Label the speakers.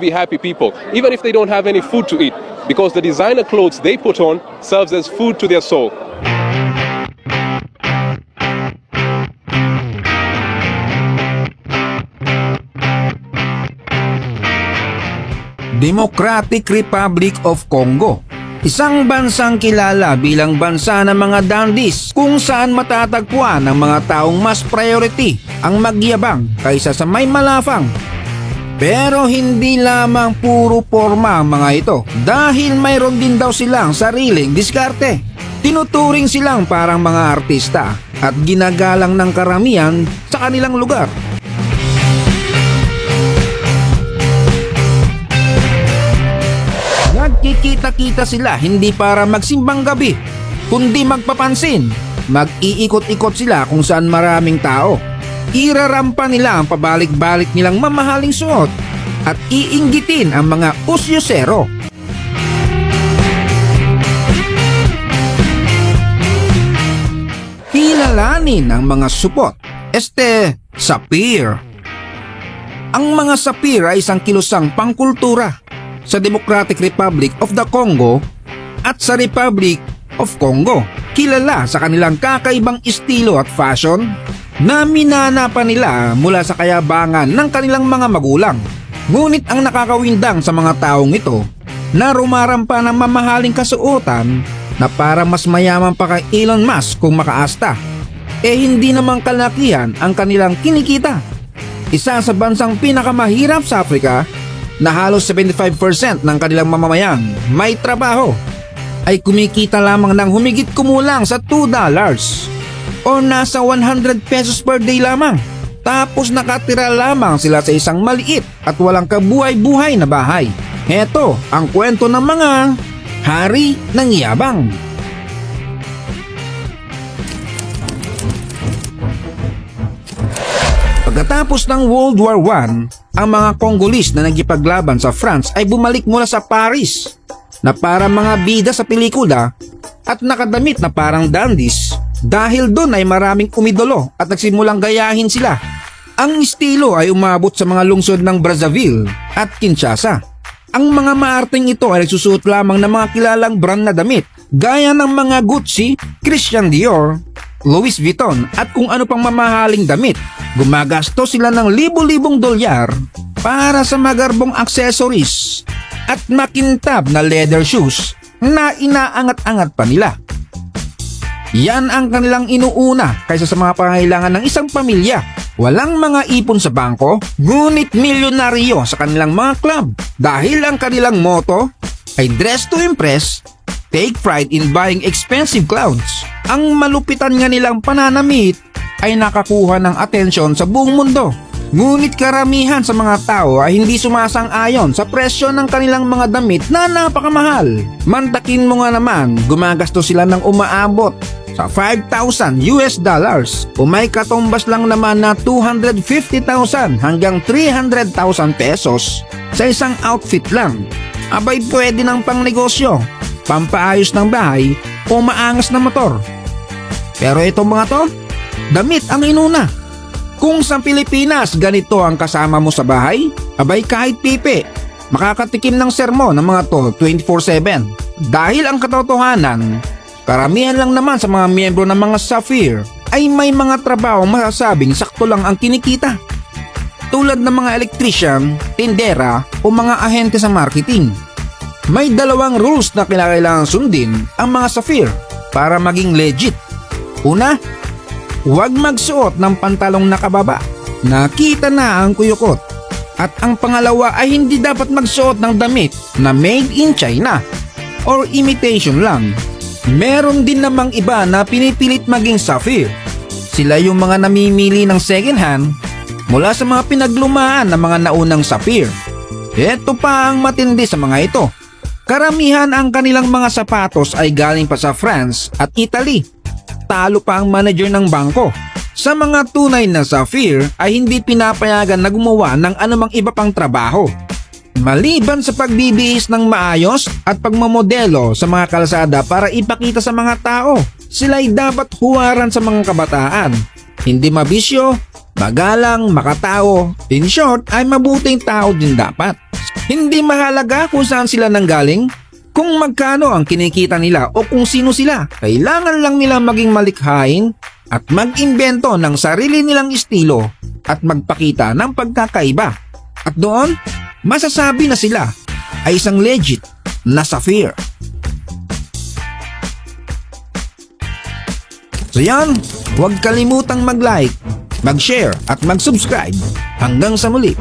Speaker 1: be happy people, even if they don't have any food to eat, because the designer clothes they put on serves as food to their soul.
Speaker 2: Democratic Republic of Congo. Isang bansang kilala bilang bansa ng mga dandies kung saan matatagpuan ng mga taong mas priority ang magyabang kaysa sa may malafang. Pero hindi lamang puro forma ang mga ito dahil mayroon din daw silang sariling diskarte. Tinuturing silang parang mga artista at ginagalang ng karamihan sa kanilang lugar. Nagkikita-kita sila hindi para magsimbang gabi, kundi magpapansin. Mag-iikot-ikot sila kung saan maraming tao. Irarampa nila ang pabalik-balik nilang mamahaling suot at iinggitin ang mga usyosero. Kilalanin ang mga supot. Este, sapir. Ang mga sapir ay isang kilusang pangkultura sa Democratic Republic of the Congo at sa Republic of Congo. Kilala sa kanilang kakaibang estilo at fashion na minana pa nila mula sa kayabangan ng kanilang mga magulang. Ngunit ang nakakawindang sa mga taong ito na rumarampa ng mamahaling kasuotan na para mas mayaman pa kay Elon Musk kung makaasta. Eh hindi naman kalakihan ang kanilang kinikita. Isa sa bansang pinakamahirap sa Afrika na halos 75% ng kanilang mamamayan may trabaho ay kumikita lamang ng humigit kumulang sa 2 dollars o nasa 100 pesos per day lamang. Tapos nakatira lamang sila sa isang maliit at walang kabuhay-buhay na bahay. Heto ang kwento ng mga hari ng yabang. Pagkatapos ng World War I, ang mga Congolese na nagipaglaban sa France ay bumalik mula sa Paris na para mga bida sa pelikula at nakadamit na parang dandies dahil doon ay maraming umidolo at nagsimulang gayahin sila. Ang estilo ay umabot sa mga lungsod ng Brazzaville at Kinshasa. Ang mga maarting ito ay nagsusuot lamang ng mga kilalang brand na damit gaya ng mga Gucci, Christian Dior, Louis Vuitton at kung ano pang mamahaling damit. Gumagasto sila ng libo-libong dolyar para sa magarbong accessories at makintab na leather shoes na inaangat-angat pa nila. Yan ang kanilang inuuna kaysa sa mga pangailangan ng isang pamilya. Walang mga ipon sa bangko, ngunit milyonaryo sa kanilang mga club dahil ang kanilang motto ay dress to impress, take pride in buying expensive clothes. Ang malupitan nga nilang pananamit ay nakakuha ng atensyon sa buong mundo. Ngunit karamihan sa mga tao ay hindi sumasang-ayon sa presyo ng kanilang mga damit na napakamahal. Mantakin mo nga naman, gumagasto sila ng umaabot sa 5,000 US dollars o may katumbas lang naman na 250,000 hanggang 300,000 pesos sa isang outfit lang. Abay pwede ng pangnegosyo, pampaayos ng bahay o maangas na motor. Pero itong mga to, damit ang inuna. Kung sa Pilipinas ganito ang kasama mo sa bahay, abay kahit pipi, makakatikim ng sermon ng mga to 24-7. Dahil ang katotohanan, karamihan lang naman sa mga miyembro ng mga Sapphire ay may mga trabaho masasabing sakto lang ang kinikita. Tulad ng mga electrician, tindera o mga ahente sa marketing. May dalawang rules na kailangan sundin ang mga Sapphire para maging legit. Una, Huwag magsuot ng pantalong nakababa. Nakita na ang kuyukot. At ang pangalawa ay hindi dapat magsuot ng damit na made in China or imitation lang. Meron din namang iba na pinipilit maging sapphire. Sila yung mga namimili ng second hand mula sa mga pinaglumaan ng mga naunang sapphire. Ito pa ang matindi sa mga ito. Karamihan ang kanilang mga sapatos ay galing pa sa France at Italy talo pa ang manager ng bangko. Sa mga tunay na Sapphire ay hindi pinapayagan na gumawa ng anumang iba pang trabaho. Maliban sa pagbibihis ng maayos at pagmamodelo sa mga kalsada para ipakita sa mga tao, sila'y dapat huwaran sa mga kabataan. Hindi mabisyo, Magalang, makatao, in short ay mabuting tao din dapat. Hindi mahalaga kung saan sila nanggaling, kung magkano ang kinikita nila o kung sino sila. Kailangan lang nila maging malikhain at mag-imbento ng sarili nilang estilo at magpakita ng pagkakaiba. At doon, masasabi na sila ay isang legit na Sapphire. So yan, huwag kalimutang mag-like, mag-share at mag-subscribe. Hanggang sa muli.